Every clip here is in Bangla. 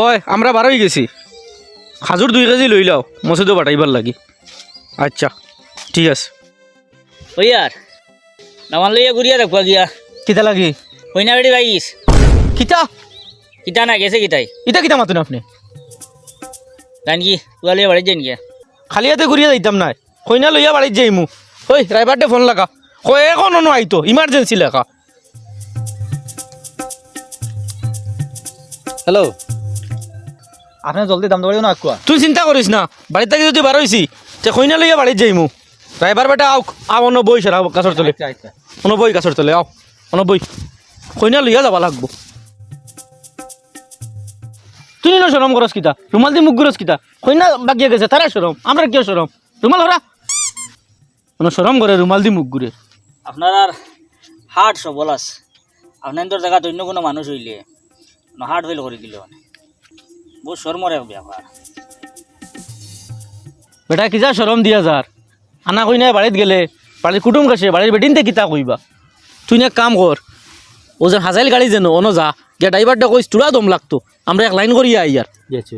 ওই আমরা বার হয়ে গেছি। খাজুর দুই কেজি লই লাও মসুদও বাটাইবার লাগি। আচ্ছা ঠিক আছে। ওই আর নামান লইয়া ঘুরিয়া দেখবা গিয়া। কিতা লাগি? হইনা বেড়ি ভাইস কিতা? কিতা না গেছে কিতাই। ইটা কিতা মাতুন আপনি? জান কি তুয়া লইয়া বাড়ি যাই নিয়া খালি হাতে ঘুরিয়া যাইতাম নাই। কইনা লইয়া বাড়িত যাইমু ওই ড্রাইভারটে ফোন লাগা। কয় এখন অন্য আইতো ইমার্জেন্সি লেখা হ্যালো আপনি জলদি দাম দেওয়া না কোয়া তুই চিন্তা করিস না বাড়ির থেকে যদি বার হইছি তে কইনা লইয়া বাড়িত যাইমু। ড্রাইভার বেটা আও আও অন্য বই সেরা গাছর তলে। আচ্ছা আচ্ছা। অন্য বই গাছর তলে আও অন্য বই কইনা লইয়া যাবা লাগবো। তুই না সরম করস কিতা? রুমাল দিয়ে মুখ গুরস কিতা? কইনা বাগিয়ে গেছে তারা সরম আমরা কিয় সরম রুমাল হরা কোনো সরম করে রুমাল দিয়ে মুখ ঘুরে আপনার আর হার্ট সবল আছে। আপনার তোর জায়গাত অন্য কোনো মানুষ হইলে হার্ট ফেল করে দিল বহু শর্মর এক ব্যাপার বেটা কিজা সরম দিয়া যার আনা কই নাই বাড়িত গেলে বাড়ির কুটুম কাছে বাড়ির বেটিনতে কিতা কইবা তুই না কাম কর ও যে হাজাইল গাড়ি যেন অন যা গিয়া ড্রাইভারটা কইস তুলা দম লাগতো আমরা এক লাইন করিয়া আই আর গেছি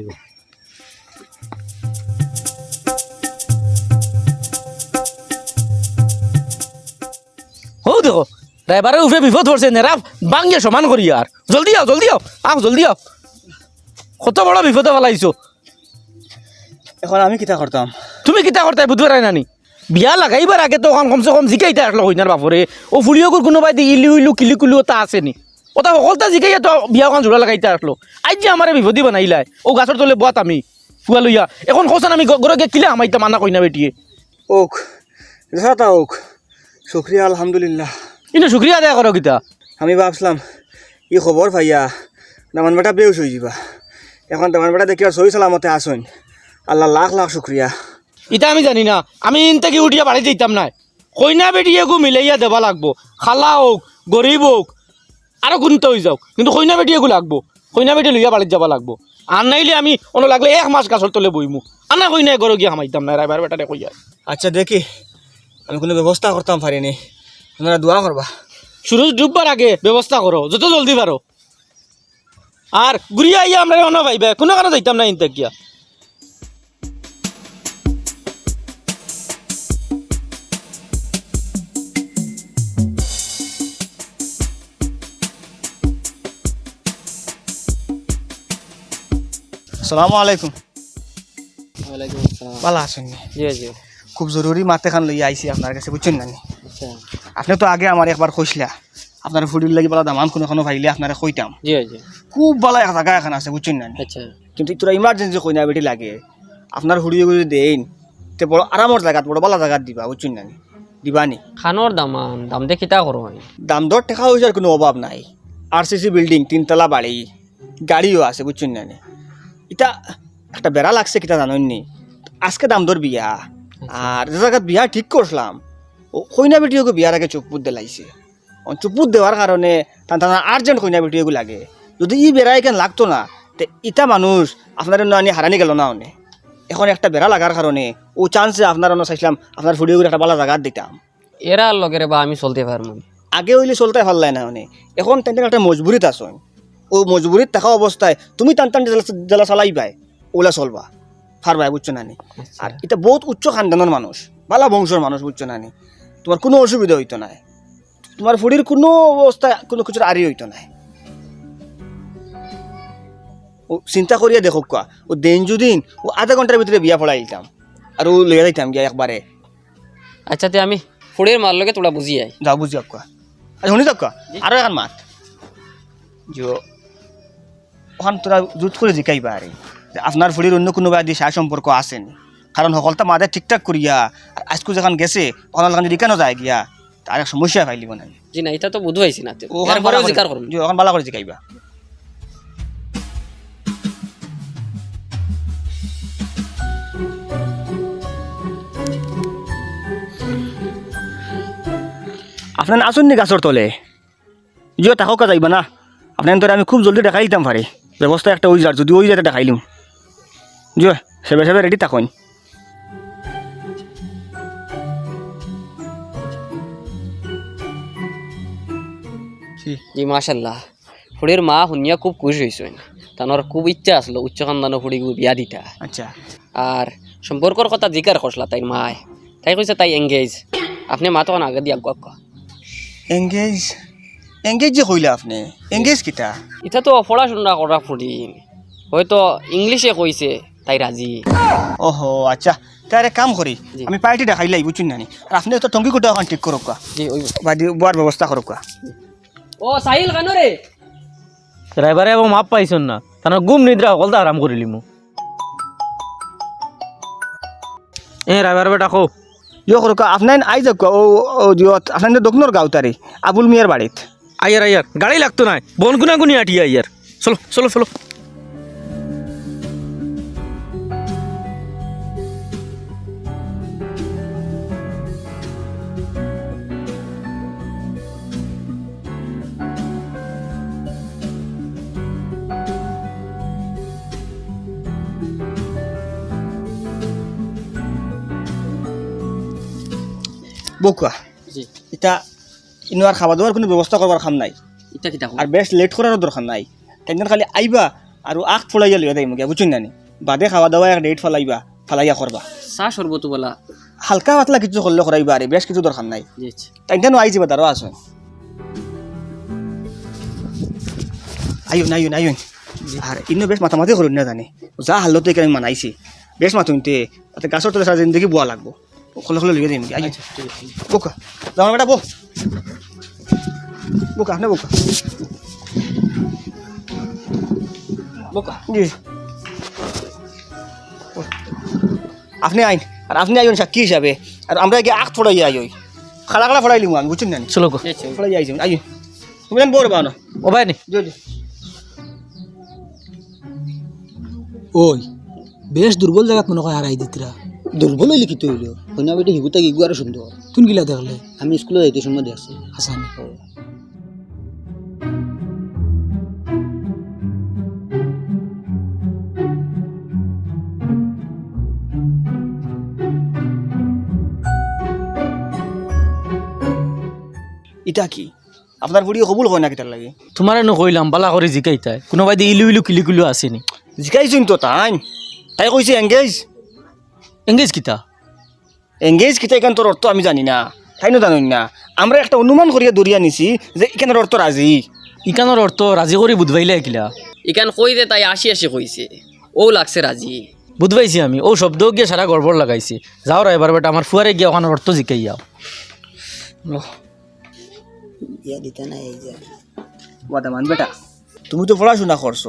হো দেখো ড্রাইভারের উপরে বিপদ পড়ছে নেরা বাঙ্গিয়া সমান করি আর জলদি আও জলদি আও আও জলদি আও কত বড় বিপদে ফেলাইছো এখন আমি কিতা করতাম? তুমি কিতা করতে বুধবার নানি বিয়া লাগাইবার আগে তো ওখান কমসে কম জিকাই জিকাইতে আসলো কইনার বাপরে ও ফুলিওগুর কোনোবাই ইলু ইলু কিলু কিলু তা আসেনি ওটা সকলটা জিকাইয়া তো বিয়াখন জোড়া লাগাইতে আসলো আজ যে আমার বিপদি বানাইলাই ও গাছর তলে বাত আমি ফুয়া লইয়া এখন কখন আমি গরে গে কিলে আমাইতা মানা কইনা বেটিয়ে। Okay রেসাতা okay. শুক্রিয়া আলহামদুলিল্লাহ। ইনো শুক্রিয়া আদায় করো কিতা আমি ভাবছিলাম ই খবর পাইয়া দামান বেটা বেউস হয়ে যাবা। এখন দামান বেটা দেখি আর সহি সালামতে আসুন। আল্লাহ লাখ লাখ শুক্রিয়া। ইটা আমি জানি না। আমি ইন থেকে উঠিয়া বাড়ি যেতাম না কইনা বেটিয়ে গু মিলাইয়া দেবা লাগবো। খালা হোক গরিব হোক আরও গুণতে হয়ে যাও কিন্তু কইনা বেটিয়ে গু লাগবো। কইনা বেটি লইয়া বাড়িত যাবা লাগবো। আর নাইলে আমি অন্য লাগলে এক মাস গাছর তলে বইমু। আনা কইনা গরো গিয়া হামাইতাম না রাইবার বেটারে কইয়া। আচ্ছা দেখি। আমি কোনো ব্যবস্থা করতাম পারিনি আপনারা দোয়া করবা সুরজ ডুববার আগে ব্যবস্থা করো। যত জলদি পারো। আর ঘুরিয়া আইয়া আমরা অন্য পাইবে কোনো কারণে যাইতাম না ইনতে গিয়া। আসসালামু আলাইকুম। ভালো আছেন জি জি। খুব জরুরি মাতে খান লইয়া আইছি আপনার কাছে বুঝছেন না আচ্ছা। আপনি তো আগে আমার একবার কইসলা আপনার ফুডির লাগি বলা দামান কোনো কোনো ভাইলে আপনারা কইতাম। জি জি। খুব ভালো জায়গা এখন আছে বুঝছেন না? আচ্ছা। কিন্তু তোরা ইমার্জেন্সি কইনা বেটি লাগে। আপনার ফুডিয়ে যদি দেন তে বড় আরামর জায়গাত বড় ভালো জায়গাত দিবা বুঝছেন না? নি? দিবানি খানোর দামান দাম দিয়ে কিতা করো দাম দর টাকা হয়েছে কোনো অভাব নাই। আর সি সি বিল্ডিং তিনতলা বাড়ি গাড়িও আছে বুঝছেন না? নি? এটা একটা বেড়া লাগছে কিটা জানেন নি? আজকে দাম দর বিয়া। আর যে জায়গাত বিয়া ঠিক করছিলাম ও কইনা বেটিওকে বিয়ার আগে চুপুত দিলাইছে। চুপুত দেওয়ার কারণে তান তান আর্জেন্ট কইনা বেটিওকে লাগে। যদি ই বেড়া এখান লাগতো না তে ইটা মানুষ আপনার আনি হারানি গেল না অনে। এখন একটা বেড়া লাগার কারণে ও চান্সে আপনার অন্য চাইছিলাম আপনার ভিডিও একটা ভালো জায়গা দিতাম এরা লগেরে বা আমি চলতে পারব আগে হইলে চলতে ভালো লাগে না মানে এখন তেন একটা মজবুরিত আছো ও মজবুরিত থাকা অবস্থায় তুমি টান টান জেলা চালাইবাই ওলা চলবা। ফারবাই বুঝছ নানি আর এটা বহুত উচ্চ খানদানের মানুষ ভালো বংশের মানুষ বুঝছ নানি তোমার কোনো অসুবিধা হইতো নাই। তোমার ফুড়ির কোনো অবস্থায় কোনো কিছুর আড়ি হইতো নাই। চিন্তা করিয়া দেখো কোয়া ও দিন যদিন ও আধা ঘণ্টার ভিতরে বিয়া পড়াই দিতাম। আর ও লইয়া যাইতাম গিয়া একবারে আচ্ছা তে আমি ফুড়ের মার লগে তোরা বুঝি আই। যাও বুঝি আক্কা আচ্ছা শুনি যাক্কা আরও এখন মাত। যে ওখান তোরা জুত করে জিকাইবা আরে আপনার ফুড়ির অন্য কোনো বাদি সায় সম্পর্ক আসেনি কারণ সকলটা মাঝে ঠিকঠাক করিয়া আর আজকু যখন গেছে ওখানে ওখানে যদি কেন যায় গিয়া তার সমস্যা ফাইলিব না জি না এটা তো বুঝবাইছি না। তে। ওখান বালা করে জিকাইবা। আপনার আসুন নি গাছর তলে। যদিও তাহকা যাইবা না। আপনার তোরে আমি খুব জলদি দেখাই দিতাম পারি ব্যবস্থা একটা ওই যার যদি ওই যাতে দেখাইলিম যো সেবে সেবে রেডি থাকুন। জি মাশাল্লাহ। ফুড়ের মা শুনিয়া খুব খুশি হয়েছে তানোর খুব ইচ্ছা আসলো উচ্চ খানদানো ফুড়ি বিয়া দিতা। আচ্ছা। আর সম্পর্কর কথা জিকার করলা তাই মায়। তাই কইছে তাই এঙ্গেজ আপনি মা তখন আগে দিয়া গক এংগেজ এংগেজ যে কইলা আপনি? এংগেজ কিটা এটা তো পড়াশোনা করা ফুড়ি হয়তো ইংলিশে কইছে তাই রাজি ওহো আচ্ছা। তার এক কাম করি। আমি পার্টি দেখাইলাই বুঝছেন নানি আর আপনি তো টঙ্কি কোটা ঠিক করুক কা জি ওই বাদি বোয়ার ব্যবস্থা করুক ও সাহিল কেন রে ড্রাইভারে এবং মাপ পাইছন না। তার গুম নিদ্রা অকলটা আরাম করিলি মু এ ড্রাইভার বেটা কো ইয়ে করুক আপনার আই যাক আপনার দক্ষিণর গাঁও তারি আবুল মিয়ার বাড়িত আয়ার আয়ার গাড়ি লাগতো না বন গুনা গুনি আটি আয়ার চলো চলো চলো বকুয়া। এটা ইনো আর খাওয়া দাওয়ার কোনো ব্যবস্থা করবার খাম নাই। এটা কিটা আর বেশ লেট করারও দরকার নাই। তেমন খালি আইবা আর আখ ফলাইয়া লইয়া দেয় মুখে বুঝছেন নানি বাদে খাওয়া দাওয়া এক ডেট ফলাইবা ফালাইয়া করবা চা সরবতো বলা। হালকা পাতলা কিছু করলে করাইবা আরে বেশ কিছু দরকার নাই। তাই কেন আই যাবা তারও আসুন আইন আইন আইন। আর ইনো বেশ মাথামাতি করুন না জানি? যা হাল্লতে এখানে মানাইছি। বেশ মাথুন তে গাছর তলে সারা জিন্দগি বুয়া লাগবো। খোলা খোলা লইয়া দিম আইন বোকা। যাও বেটা বো। বোকা না বোকা। বোকা। জি। আপনি আইন আর আপনি আইন সাক্ষী হিসাবে? আর আমরা গিয়ে আখ ফড়াই আই ওই। খালা খালা ফড়াই লিমু আমি বুঝছেন না চলো গো। ফড়াই আইছি আইন তুমি জান বড় বানো। ও ভাই নি। জো জো। ওই বেশ দুর্বল জায়গাত মনে হয় হারাই দিতরা। দুর্বল হইলে কি হইল কন্যা বেটি হিগুতা গিগু আরও সুন্দর। তুন গিলা দেখলে? আমি স্কুলে যাইতে সময় দেখছি হাসানি ইটা কি? আপনার বুড়ি কবুল হয় না কিতার লাগে? তোমার এনে কইলাম বালা করে জিকাইতাই কোনোবাই ইলু ইলু কিলি কিলু আসেনি। জিকাইছুন তো তাই। তাই কইছে এঙ্গেজ এঙ্গেজ কিতা? এঙ্গেজ কিতা এখান তোর অর্থ আমি জানি না। তাই না জানুন না। আমরা একটা অনুমান করিয়া দরিয়া নিছি যে এখানের অর্থ রাজি ইকানোর অর্থ রাজি করে বুধবাইলে কিলা ইকান কই দে তাই আসি আসি কইছে ও লাগছে রাজি বুধবাইছি আমি। ও শব্দ গিয়ে সারা গড়বড় লাগাইছি। যাও রা এবার বেটা আমার ফুয়ারে গিয়ে ওখানে অর্থ জিকাই যাও ইয়া দিতে না এই যে। ওয়াদামান বেটা তুমি তো পড়াশোনা করছ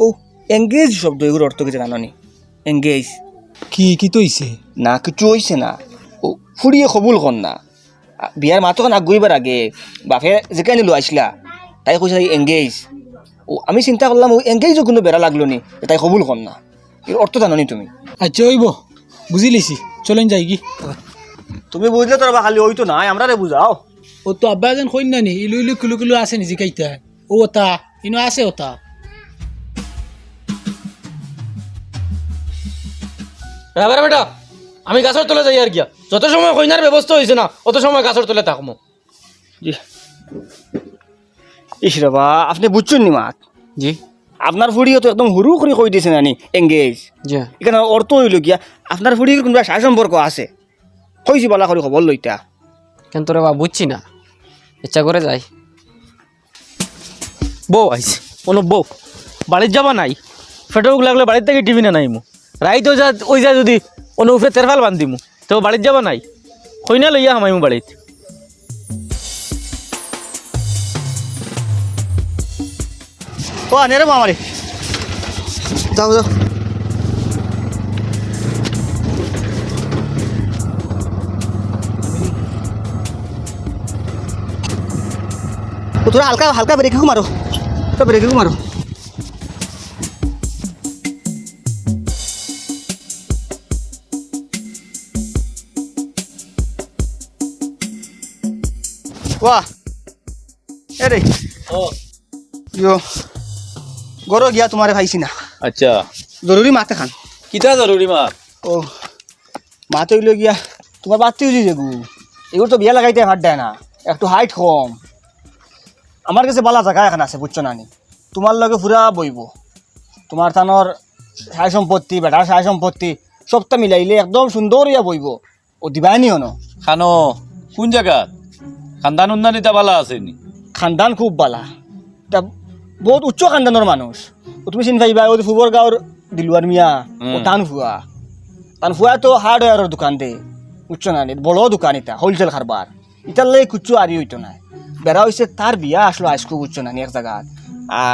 ও এঙ্গেজ শব্দ এগুলোর অর্থ কিছু জানো নি এঙ্গেজ কি কি তৈছে? না কিছু হইছে না। ও ফুড়িয়ে কবুল কর না। বিয়ার মাতখন আগুইবার আগে বাপে যেখানে লো আসলা তাই কইছে এঙ্গেজ ও আমি চিন্তা করলাম ও এঙ্গেজও কোনো বেড়া লাগল নি? তাই কবুল কর না। এর অর্থ জানো নি তুমি? আচ্ছা ওইব বুঝি লিছি। চলেন যাই কি। তুমি বুঝলে তোর খালি ওই তো নাই আমরা রে বুঝাও ও তো আব্বা যেন কইন না? নি ইলু ইলু কিলু কিলু আছে নি জিকাইতা? ও ওটা ইনো আছে ওটা এবার বেটা আমি গাছের তলে যাই আর গিয়া। যত সময় কইনার ব্যবস্থা হয়েছে না অত সময় গাছের তলে থাকব জি। ইস রে বা আপনি বুঝছেন নি মাত? জি। আপনার ফুড়িও তো একদম হুরু করে কই দিয়েছে নানি এঙ্গেজ জি। এখানে অর্থ হইল গিয়া আপনার ফুড়ির কোনবা সাই সম্পর্ক আছে? কইছি বলা করে খবর লইতা কেন তোরে বা বুঝছি না। ইচ্ছা করে যাই বউ আইছে কোনো বউ বাড়ির যাবা নাই? ফেটক লাগলে বাড়ির থেকে টিভি না নাই মু রাইতো যা, ওই যা যদি কোনো উফে তেরফাল বান্ধিমু তো বাড়ির যাব নাই? কইনা লইয়া হামাইমু বাড়িত। ও আনে রে মামারে। যাও যাও। তোরা হালকা হালকা ব্রেকে মারো। তো ব্রেকে মারো। এ রে ইয়ো গরো গিয়া তোমারে ভাইছি না আচ্ছা জরুরি মাতে খান কিতা জরুরি মা ও মাতে হইল গিয়া তোমার বাচ্চা হয়েছে যেগু এগুলো তো বিয়া লাগাইতে হাট দেয় না একটু হাইট কম আমার কাছে বালা জায়গা এখন আছে বুঝছ না নি তোমার লগে পুরা বইব তোমার থানোর সাই সম্পত্তি বেটার সাই সম্পত্তি সবটা মিলাইলে একদম সুন্দর ইয়া বইব ও দিবাই নিও ন খানো কোন জায়গাত খানদান উন্নয়ন ইতা ভালো আসেনি খানদান খুব বালা। তা বহুত উচ্চ খানদানের মানুষ। ও তুমি চিন পাইবা ও ফুবর গাঁৱৰ দিলুয়ার মিয়া ও টান ফুয়া টান ফুয়া তো হার্ডওয়্যারের দোকান দে উচ্চ না বড় দোকান এটা হোলসেল কারবার ইটার লাগে কুচ্ছু আরি হইতো না বেড়া হয়েছে তার বিয়া আসলো আজকু উচ্চ না এক জায়গাত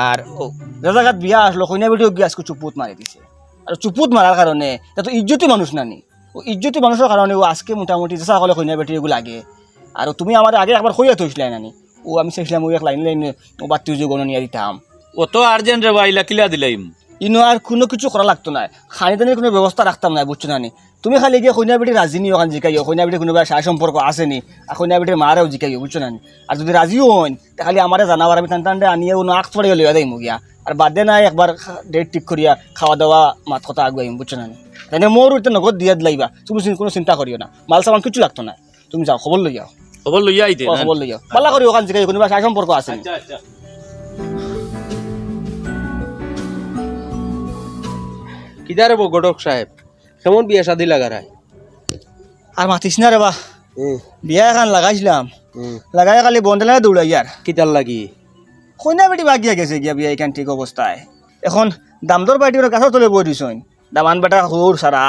আর ও যে জায়গাত বিয়া আসলো কইনা বেটিও গিয়ে আজকে চুপুত মারি দিছে। আর চুপুত মারার কারণে তা তো ইজ্জতি মানুষ নানি। ও ইজ্জতি মানুষের কারণে ও আজকে মোটামুটি যে সকলে কইনা বেটি এগুলো লাগে আর তুমি আমার আগে একবার কইয়া থইছিলে নানি ও আমি চাইছিলাম ও এক লাইন লাইন ও বাতি যে গণনিয়া দিতাম। অত আর্জেন্ট রে বাইলা কিলা দিলাইম। ইনো আর কোনো কিছু করা লাগতো না। খানি দানির কোনো ব্যবস্থা রাখতাম না বুঝছ না নি তুমি খালি গিয়ে কইনা বেটি রাজি নিও ওখান জিকাইও। কইনা বেটি কোনোবা সাই সম্পর্ক আছে নি? আর কইনা বেটির মারেও জিকাইও বুঝছ নানি? আর যদি রাজিও হন তা খালি আমারে জানাবার আমি টান টানটে আনিয়ে কোনো আখ পড়ে লইয়া দেয় মুগিয়া আর বাদে নাই একবার ডেট ঠিক করিয়া খাওয়া দাওয়া মাত কথা আগুয়াইম বুঝছ না নি তাই মোর নগদ দিয়া দিলাইবা। তুমি কোনো চিন্তা করিও না। মাল সামান কিছু লাগতো না। তুমি যাও খবর লই যাও। খবর লইয়া আইতে খবর লই যাও। পাল্লা করি ওখান জিকাইও কোনোবা সাই সম্পর্ক আছে নি? কিদারে বো গডক সাহেব? কেমন বিয়া শাদি লাগারায় আর মাতিস না রে বা বিয়া এখন লাগাইছিলাম। লাগাই খালি বন্ধে দৌড়াই আর কিতার লাগি? কইনা বেটি বাগিয়া গেছে গিয়া বিয়া এখান ঠিক অবস্থায় এখন দামদর বাড়ি ওরা গাছর তলে বই দিছইন। দামান বেটা হুর সারা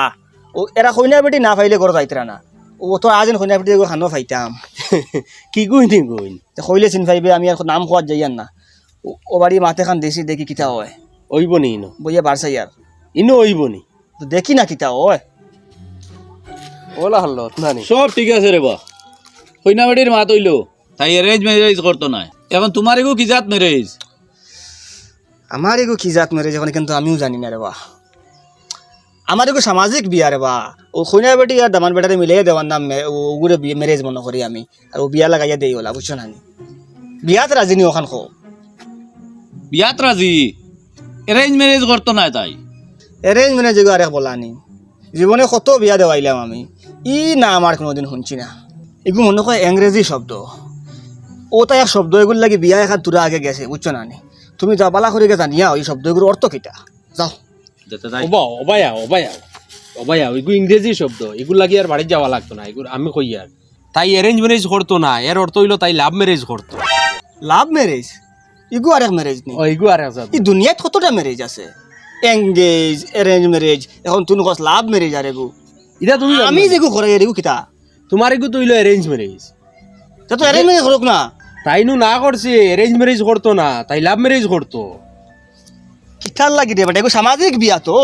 ও এরা কইনা বেটি না পাইলে ঘর যাইতরা না। ও তো আজ কইনা বেটি এগো খানো ফাইতাম কি কই নি কইন তে কইলে চিন পাইবে আমি আর নাম খোয়াত যাইয়ান না। ও- বাড়ি মাথে খান দেশি দেখি কিতা হয়। ওইব নি ইনো? বইয়া বাড়ছাই আর ইনো ওইব নি? তো দেখি না কিতা হয়। ওলা হল্লো নানি সব ঠিক আছে রে বা। কইনা বেটির মাত হইল। তাই অ্যারেঞ্জ ম্যারেজ করতো না এখন তোমার এগো কি জাত ম্যারেজ আমার এগো কি জাত মেরে যখন কিন্তু আমিও জানি না রে বা। আমার এগো সামাজিক বিয়া রে বা। ও কইনা বেটি আর দামান বেটারে মিলিয়ে দেওয়ার নাম ওগুলো বিয়ে মেরেজ মনে করি আমি। আর ও বিয়া লাগাইয়া দেই ওলা বুঝছ না বিয়াত রাজি নি ওখান খো? বিয়াত রাজি অ্যারেঞ্জ ম্যারেজ করতো না তাই। এরেঞ্জ মানে যেগো আরেক বলা নি। জীবনে কত বিয়া দেওয়াইলাম আমি? ই না আমার কোনোদিন শুনছি না। এগুলো মনে হয় ইংরেজি শব্দ। ও তাই এক শব্দ এগুলো লাগি বিয়া এখান দূরে আগে গেছে বুঝছ না নি তুমি যা বালা করে জানিয়া এই শব্দগুলোর অর্থ কিটা যাও। যেতে তাই ওবা অবায়া অবায়া অবায়া ওইগু ইংরেজি শব্দ এগুলো লাগি আর বাড়ি যাওয়া লাগতো না এগুলো আমি কই আর। তাই অ্যারেঞ্জ ম্যারেজ করতো না এর অর্থ হইল তাই লাভ ম্যারেজ করতো। লাভ ম্যারেজ ইগু আরেক ম্যারেজ নি ও এগু আর আছে এই দুনিয়াত কতটা ম্যারেজ আছে? এঙ্গেজ অ্যারেঞ্জ ম্যারেজ এখন তুমি কস লাভ ম্যারেজ আর এগু এটা তুমি আমি না? যেগু করে এগু কিতা? তোমার এগু তো হইল অ্যারেঞ্জ ম্যারেজ তা তো অ্যারেঞ্জ ম্যারেজ করুক না। তাই নু না করছে অ্যারেঞ্জ ম্যারেজ করতো না তাই লাভ ম্যারেজ করতো। কিতার লাগি রে বেটা এগু সামাজিক বিয়া তো।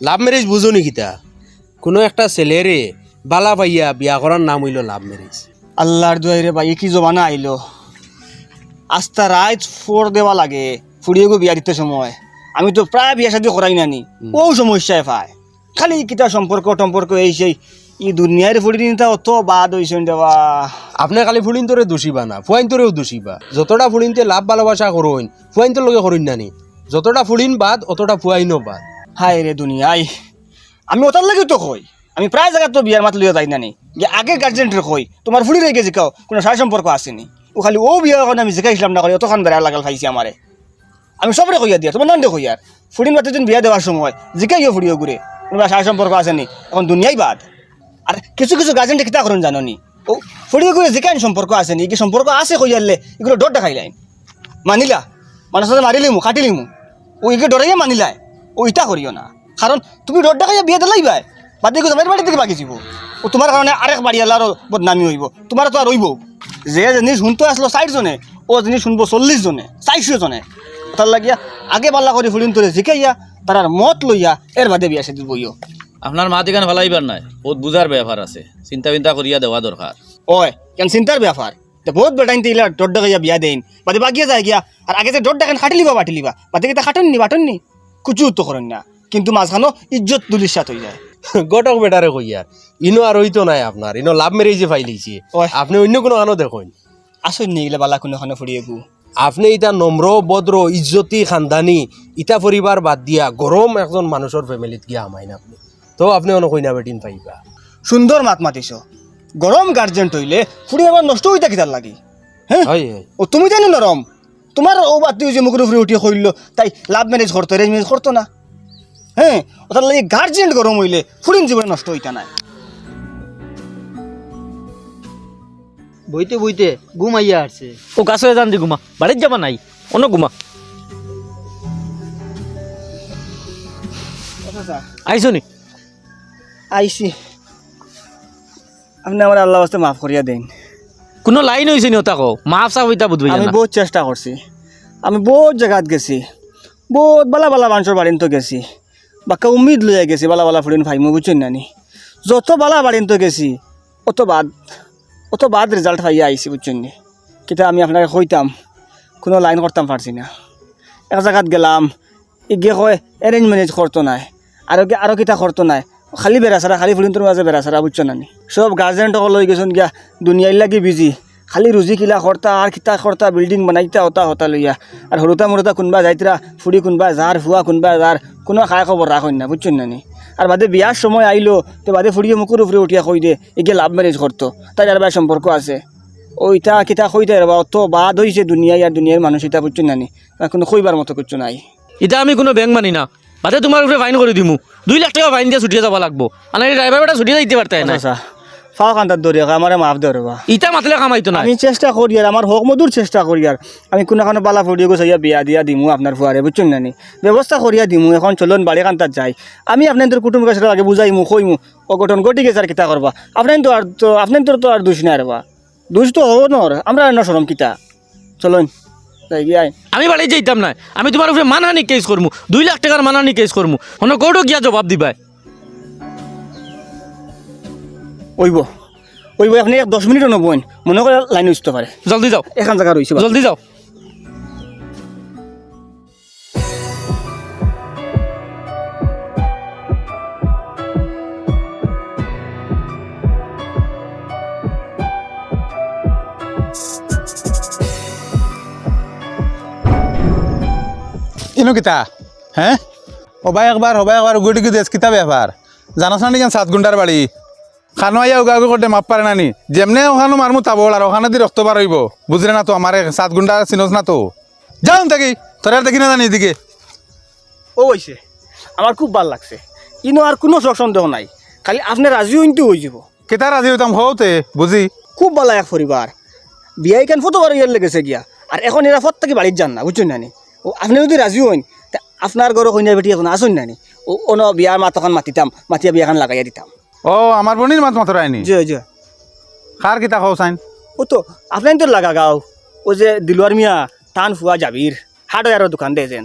লাভ ম্যারেজ বুঝো নি কিতা? কোনো একটা ছেলেরে বালা পাইয়া বিয়া করার নাম হইল লাভ ম্যারেজ আল্লাহর দুয়াই রে ভাই কি জমানা আইলো আস্তা রাইত ফোর দেওয়া লাগে ফুড়িয়ে গো বিয়া দিতে সময়। আমি তো প্রায় বিয়া শাদি করাই নানি ও সমস্যায় পায় খালি কিতা সম্পর্ক টম্পর্ক এই সেই ই দুনিয়ার ফুড়ি নিতা অত বাদ হইছে দেওয়া আপনি খালি ফুলিন তোরে দোষিবা না ফুয়াইন তোরেও দোষিবা যতটা ফুলিনতে লাভ ভালোবাসা করুন ফুয়াইন তোর লগে করুন নানি যতটা ফুলিন বাদ, অতটা ফুয়াইনও বাদ। হায় রে দুনিয়াই আমি ওটার লাগে তো কই। আমি প্রায় জায়গা তো বিয়ার মাত লইয়া যাই নানি যে আগে গার্জেন্টের কই। তোমার ফুলি রেখে জিকাও কোনো সাই সম্পর্ক আসেনি ও খালি ও বিয়া এখন আমি জিকাইছিলাম না করে অতখান বেড়া লাগাল খাইছি আমারে। আমি সবরে কইয়া দিয়া, তোমার নাম দে কইয়ার ফুডিন বাতে দিন বিয়া দেওয়ার সময় জিকাইও ফুড়িও ঘুরে। কোনো সাই সম্পর্ক আসেনি এখন দুনিয়াই বাদ। আর কিছু কিছু গার্জেন্টে কিতা করুন জাননি ও ফুড়িও ঘুরে জিকাইন সম্পর্ক আসেনি কি সম্পর্ক আছে কইয়ারলে এগুলো ডর দেখাইলাইন মানিলা মানুষের সাথে মারিলিমু, কাটিলিমু। ও ইকে ডরাইয়া মানিলাই ও ইটা করিও না। কারণ তুমি রোড দেখাইয়া বিয়ে দিলাই ভাই বাদ তোমার বাড়ি থেকে বাকি যাব ও তোমার কারণে আরেক বাড়িওয়ালারও বদনামি হইব। তোমার তো আর রইব যে জিনিস শুনতে আসলো ষাট জনে ও জিনিস শুনব চল্লিশ জনে চারশো জনে। তার লাগিয়া আগে পাল্লা করে ফুলিন তোরে শিখাইয়া তার মত লইয়া এর বাদে বিয়া সেদিন বইও। আপনার মাত এখানে ভালাইবার নাই বহুত বুঝার ব্যাপার আছে। চিন্তা বিন্তা করিয়া দেওয়া দরকার। ওই কেন চিন্তার ব্যাপার? তে বহুত বেটাইন ইলা ডট ডাকাইয়া বিয়া দেন বাদে বাগিয়া যায় গিয়া আর আগে যে ডট ডাকেন খাটি লিবা বাটি লিবা। বাদে কিতা নি বাটন নি কুচু তো করেন না। কিন্তু মাঝখানো ইজ্জত দুলিশাত হয়ে যায়। গটক বেটারে কইয়ার ইনো আর হইতো নাই আপনার ইনো লাভ ম্যারেজে ফাইলিছে। আপনি অন্য কোনো আনো দেখুন। আসুন নি এগুলা বালা কোনো খানো ফুড়িয়ে গু আপনি ইটা নম্র ভদ্র ইজ্জতি খানদানি ইটা পরিবার বাদ দিয়া গরম একজন মানুষের ফ্যামিলিত গিয়া আমাইন আপনি। তো আপনি অন কইনা বেটিন পাইবা। সুন্দর মাত মাতিছ। গরম গার্জেন্ট হইলে ফুড়ি আবার নষ্ট হইতা কিতার লাগি? হ্যাঁ? হয় হয়। ও তুমি জানি নরম? তোমার ও বাদ তুই যে মুখের উপরে উঠিয়ে কইল তাই লাভ ম্যারেজ করতো অ্যারেঞ্জ ম্যারেজ করতো না। হ্যাঁ? ওটার লাগে গার্জিয়ান গরম হইলে ফুরিন জীবনে নষ্ট হইতা নাই। বইতে বইতে ঘুম আইয়া আসছে। ও গাছ হয়ে যান ঘুমা বাড়ির যাবা নাই অন্য ঘুমা। আইসো নি আইসি। আপনি আমার আল্লাহ বাস্তে মাফ করিয়া দেন। কোনো লাইন হয়েছে নি ওটা কো মাফ সাফ হইতা বুঝবি আমি বহুত চেষ্টা করছি। আমি বহুত জায়গাত গেছি। বহুত বালা বালা মানুষের বাড়িন তো গেছি। বাক্কা উম্মিদ লইয়া গেছি বালা বালা ফুরিন ফাইমু বুঝছেন নানি যত বালা বাড়িন তো গেছি অত বাদ অত বাদ রেজাল্ট পাইয়া আইছি বুঝছেন নি? কিন্তু আমি আপনাকে কইতাম কোনো লাইন করতাম পারছি না। এক জায়গাত গেলাম ইগে কয় এরেঞ্জ ম্যানেজ করতো নাই আরও কি- আরও কিতা করতো নাই? খালি বেড়াছাড়া খালি ফুলিন্তর মাঝে বেড়াছাড়া বুঝছ নানি সব গার্জেন টক লই গেছেন গিয়া দুনিয়ার লাগি বিজি। খালি রুজি কিলা করতা আর কিতা করতা বিল্ডিং বানাইতা হতা হতা লইয়া আর সৰুতা মৰুতা কোনোবা যাইতরা ফুৰি কোনোবা যাৰ, ফুৱা কোনোবা যাৰ, কোনো খাই খবৰ ৰাখেন না বুঝছেন নানি আর বাদে বিয়ার সময় আইলো তো বাদে ফুরিয়ে মুখের উপরে উঠিয়া কই দে এগে লাভ ম্যারেজ করতো তাই আর ভাই সম্পর্ক আছে। ওইটা কিতা কই দেয় বা অত বাদ হয়েছে দুনিয়ায় আর দুনিয়ার মানুষ এটা বুঝছেন নানি কোনো কইবার মতো কিছু নাই। এটা আমি কোনো ব্যাংক মানি না। বাদে তোমার উপরে ফাইন করে দিমু। দুই লাখ টাকা ফাইন দিয়ে ছুটিয়ে যাব লাগবো। আর এই ড্রাইভার বেটা ছুটিয়ে যাইতে পারতে না। আচ্ছা ফাও কান্তার দরিয়া আমারে মাফ দেওয়া বা। ইটা মাতলে কামাইতো না আমি চেষ্টা করি আর আমার হক মধুর চেষ্টা করি আর। আমি কোনো কোনো বালা ফুড়িয়ে গোছাইয়া বিয়া দিয়া দিমু আপনার ফুয়ারে বুঝছেন নানি ব্যবস্থা করিয়া দিমু এখন চলুন বাড়ি কান্তার যাই আমি আপনাদের কুটুম কাছে আগে বুঝাইমু কইমু অঘটন ঘটি গেছে আর কিতা করবা আপনার তো আর তো আপনার তো আর দোষ নাই আরবা দোষ তো হব নর আমরা না সরম কিতা। চলুন। আমি বাড়ি যাইতাম না আমি তোমার উপরে মানহানি কেস করমু দুই লাখ টাকার মানহানি কেস করমু। অন্য কোর্টও গিয়া জবাব দিবাই। ওইব ওইব আপনি এক দশ মিনিটও নবইন মনে করে লাইন উঠতে পারে। জলদি যাও। এখান জায়গা রয়েছে জলদি যাও। ইনো কিতা? হ্যাঁ ওবাই একবার হবাই একবার উগুটি দেশ কিতা ব্যাপার জানাস না কেন সাত গুন্ডার বাড়ি খানো আইয়া উগা উগা করতে মাপ পারে নানি। যেমনে ওখানো মারমু তাবল আর ওখানে দি রক্ত বার হইব বুঝলে না তো আমার সাত গুন্ডা চিনস না তো? যাও থাকি তোর আর দেখি না জানি এদিকে। ও হয়েছে আমার খুব ভালো লাগছে। ইনো আর কোনো শখ সন্দেহ নাই। খালি আপনি রাজিও কিন্তু হয়ে যাব। কেতা রাজি হইতাম হওতে বুঝি খুব ভালো এক পরিবার বিয়াই কেন ফটো বার ইয়ার লেগেছে গিয়া। আর এখন এরা ফট থেকে বাড়ির যান না বুঝছেন নানি? ও আপনি যদি রাজি হইন আপনার ঘরে কইনা বেটি এখন আসুন নানি ও অন বিয়ার মাতখান মাতিতাম মাতিয়া বিয়াখান লাগাইয়া দিতাম ও আমার বোনির মাত মাত্র আইনি জয় জয়। কার কিতা খাও চাইন? ও তো আপনার তো লাগা গাও। ও যে দিলুয়ার মিয়া টান ফুয়া জাবির হার্ডওয়ারের দোকান দিয়েছেন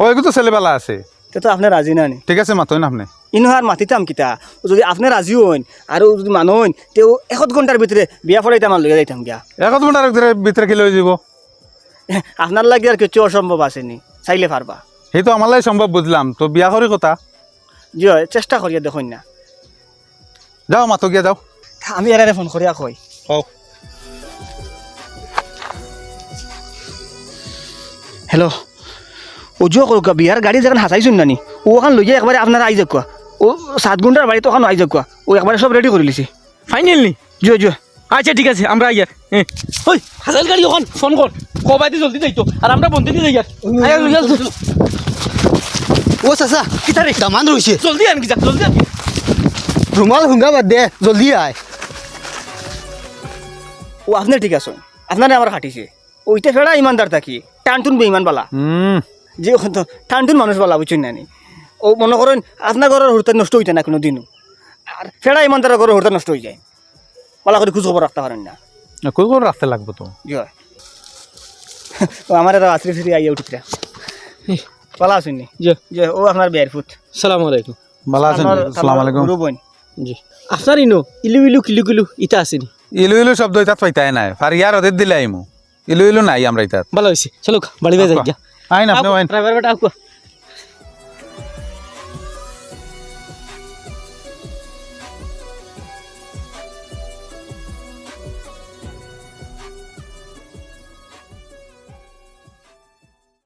ও এগুলো তো ছেলেবেলা আছে। তে তো আপনি রাজি নানি ঠিক আছে মাতই না আপনি। ইনো আর মাতিতাম কিতা। যদি আপনি রাজি হইন আর যদি মানুহ হইন তেও এখত ঘণ্টার ভিতরে বিয়া ফলাইতাম আর লইয়া যাইতাম গিয়া। এক ঘণ্টার ভিতরে ভিতরে কি লই যাব? আপনার লাগে আর কিছু অসম্ভব আসেনি। চাইলে পারবা। সেই তো আমার লাই সম্ভব বুঝলাম। তো বিয়া করি কথা? জয় চেষ্টা করিয়া দেখুন না। যাও মাতো গিয়া যাও। আমি এরারে ফোন করিয়া কই। হও হ্যালো ও জো করুক বিহার গাড়ি যেখানে হাসাইছুন নানি। ও ওখান লইয়া একবারে আপনারা আই যাক ও সাত ঘণ্টার বাড়ি তো ওখানে আই যাক ও একবারে সব রেডি করে লিছি। ফাইনাল নি জয় জয় আচ্ছা ঠিক আছে আমরা আইয়ার হ্যাঁ ওই হাসাইল গাড়ি ওখান ফোন কর কবাইতে জলদি যাইতো। আর আমরা বন্ধে দিয়ে জলদি- ও চাচা কিতা রে? দামান রইছে জলদি আন কি যা জলদি আন রুমাল হুঙ্গা বাদ দে জলদি আয়। ও আপনি ঠিক আছে। আপনারে আমার খাটিছে ওইটা ফেরা ইমানদার থাকি। টানটুন বেইমান বালা। হুম যে টানটুন মানুষ বালা বুঝছেন নানি। ও মনে করেন আপনার ঘরের হুড়তা নষ্ট হইতে না কোনো দিনও আর ফেরা ইমানদারের ঘরের হুড়তা নষ্ট হয়ে যায়। বালা করে খোঁজ খবর রাখতে পারেন না। কই করে রাখতে লাগবো তো। জয় আমার এটা আশ্রি ফিরি আইয়া উঠিতরা পালা আসুননি জি। যে ও আপনার বিয়ার ফুট সালাম আলাইকুম। ভালো আছেন সালাম আলাইকুম। রুবন। জি। আপনার ইনো ইলু ইলু কিলু কিলু ইটা আসেনি ইলু ইলু শব্দ ইতা পাইতাই নাই। ফারিয়ার ওদের দিলে মু ইলু ইলু নাই আমরা ইতা ভালো হয়েছে চলো বাড়ি যাই গিয়া। আইন আপনি আইন। ড্রাইভার বেটা আকুয়া